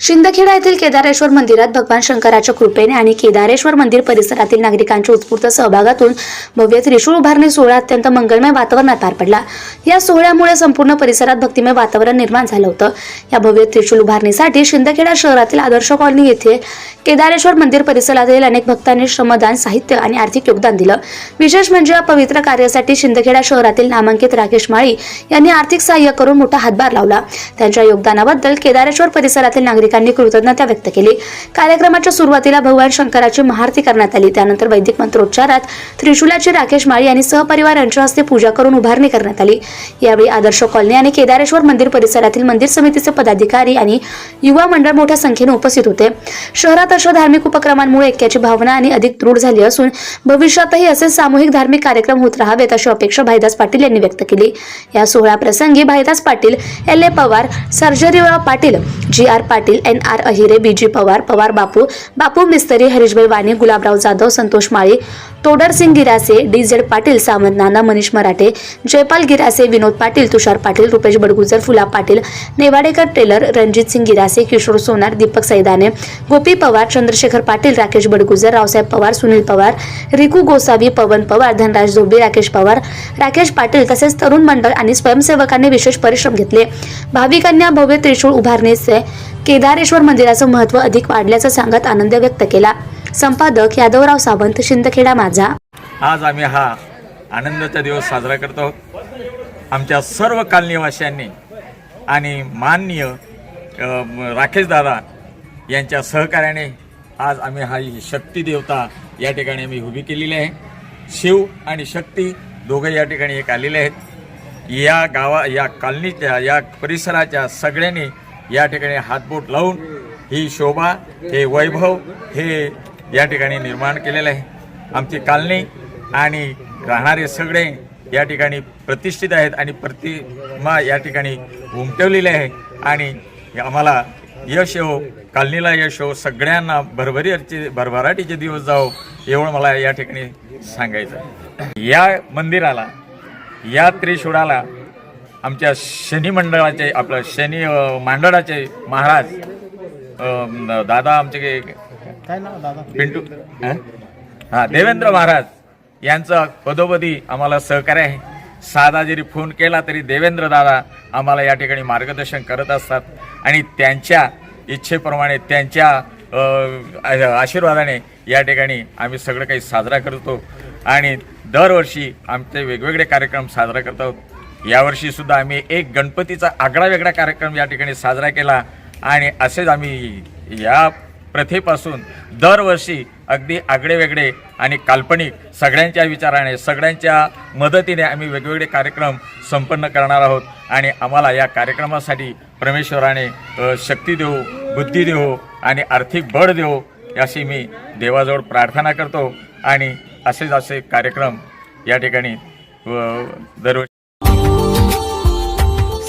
शिंदखेडा येथील केदारेश्वर मंदिरात भगवान शंकराच्या कृपेने आणि केदारेश्वर मंदिर परिसरातील नागरिकांच्या उत्स्फूर्त सहभागातून भव्य त्रिशूळ उभारणी सोहळा अत्यंत मंगलमय वातावरणात पार पडला. या सोहळ्यामुळे संपूर्ण परिसरात भक्तिमय वातावरण निर्माण झालं होतं. या भव्य त्रिशूल उभारणीसाठी शिंदखेडा शहरातील आदर्श कॉलनी येथे केदारेश्वर मंदिर परिसरातील अनेक भक्तांनी श्रमदान साहित्य आणि आर्थिक योगदान दिलं. विशेष म्हणजे या पवित्र कार्यासाठी शिंदखेडा शहरातील नामांकित राकेश माळी यांनी आर्थिक सहाय्य करून मोठा हातभार लावला. त्यांच्या योगदानाबद्दल केदारेश्वर परिसरातील नागरिक नागरिकांनी कृतज्ञता व्यक्त केली. कार्यक्रमाच्या सुरुवातीला भगवान शंकराची महाआरती करण्यात आली. त्यानंतर वैदिक मंत्रोच्चारात त्रिशूलाची राकेश माळी आणि सहपरिवार यांच्या हस्ते पूजा करून उभारणी करण्यात आली. यावेळी आदर्श कॉलनी आणि केदारेश्वर मंदिर परिसरातील मंदिर समितीचे पदाधिकारी आणि युवा मंडळ मोठ्या संख्येने उपस्थित होते. शहरात अशा धार्मिक उपक्रमांमुळे ऐक्याची भावना आणि अधिक दृढ झाली असून भविष्यातही असे सामूहिक धार्मिक कार्यक्रम होत राहावेत अशी अपेक्षा भाईदास पाटील यांनी व्यक्त केली. या सोहळ्याप्रसंगी Bhaidas Patil L A Pawar Sarjerao Patil G R Patil N R Ahire B G Pawar Pawar Bapu Bapu Mistry Harishbhai Wani Gulabrao Jadhav Santosh Mali Todar Singh Girase D Z Patil Sawant Nana Manish Marathe Jaipal Girase Vinod Patil Tushar Patil Rupesh Badgujar Phula Patil Nevadekar Tailor Ranjit Singh Girase Kishor Sonar Deepak Saidane Gopi Pawar Chandrashekhar Patil Rakesh Badgujar Raosaheb Pawar Sunil Pawar Riku Gosavi Pawan Pawar Dhanraj Dhobe Rakesh Pawar Rakesh Patil तसेच तरुण मंडळ आणि स्वयंसेवकांनी विशेष परिश्रम घेतले. भाविकांना भव्य त्रिशूळ उभारणीचे केदारेश्वर मंदिराचं महत्त्व अधिक वाढल्याचं सांगत आनंद व्यक्त केला. संपादक यादवराव सावंत शिंदखेडा माझा. आज आम्ही हा आनंदाचा दिवस साजरा करतो आमच्या सर्व कालनिवासियांनी आणि माननीय राकेश दादा यांच्या सहकार्याने आज आम्ही हा ही शक्ती देवता या ठिकाणी आम्ही उभी केलेली आहे. शिव आणि शक्ती दोघं या ठिकाणी एक आलेले आहेत. या गावा या कॉलनीच्या या परिसराच्या सगळ्यांनी या ठिकाणी हातबोट लावून ही शोभा हे वैभव हे या ठिकाणी निर्माण केलेलं आहे. आमची कालनी आणि राहणारे सगळे या ठिकाणी प्रतिष्ठित आहेत आणि प्रतिमा या ठिकाणी उमटवलेली आहे. आणि आम्हाला यश येवो कालनीला यश येवो सगळ्यांना भरभरीचे भरभराटीचे दिवस जावो एवढं मला या ठिकाणी सांगायचं या मंदिराला या त्रिशूळाला आमच्या शनी मंडळाचे आपलं शनी मंडळाचे महाराज दादा आमचे काय नाव दादा? पिंटू हं? देवेंद्र महाराज यांचं पदोपदी आम्हाला सहकार्य आहे. साधा जरी फोन केला तरी देवेंद्र दादा आम्हाला या ठिकाणी मार्गदर्शन करत असतात. आणि त्यांच्या इच्छेप्रमाणे त्यांच्या आशीर्वादाने या ठिकाणी आम्ही सगळं काही साजरा करतो. आणि दरवर्षी आमचे वेगवेगळे कार्यक्रम साजरा करतो यावर्षी सुद्धा आम्ही एक गणपतीचा आगळा वेगळा कार्यक्रम या ठिकाणी साजरा केला आणि असेच आम्ही या प्रथेपासून दरवर्षी अगदी आगळे वेगळे आणि काल्पनिक सगळ्यांच्या विचाराने सगळ्यांच्या मदतीने आम्ही वेगवेगळे कार्यक्रम संपन्न करणार आहोत आणि आम्हाला या कार्यक्रमासाठी परमेश्वराने शक्ती देऊ बुद्धी देऊ आणि आर्थिक बळ देऊ अशी मी देवाजवळ प्रार्थना करतो आणि असेच असे कार्यक्रम या ठिकाणी दरवर्षी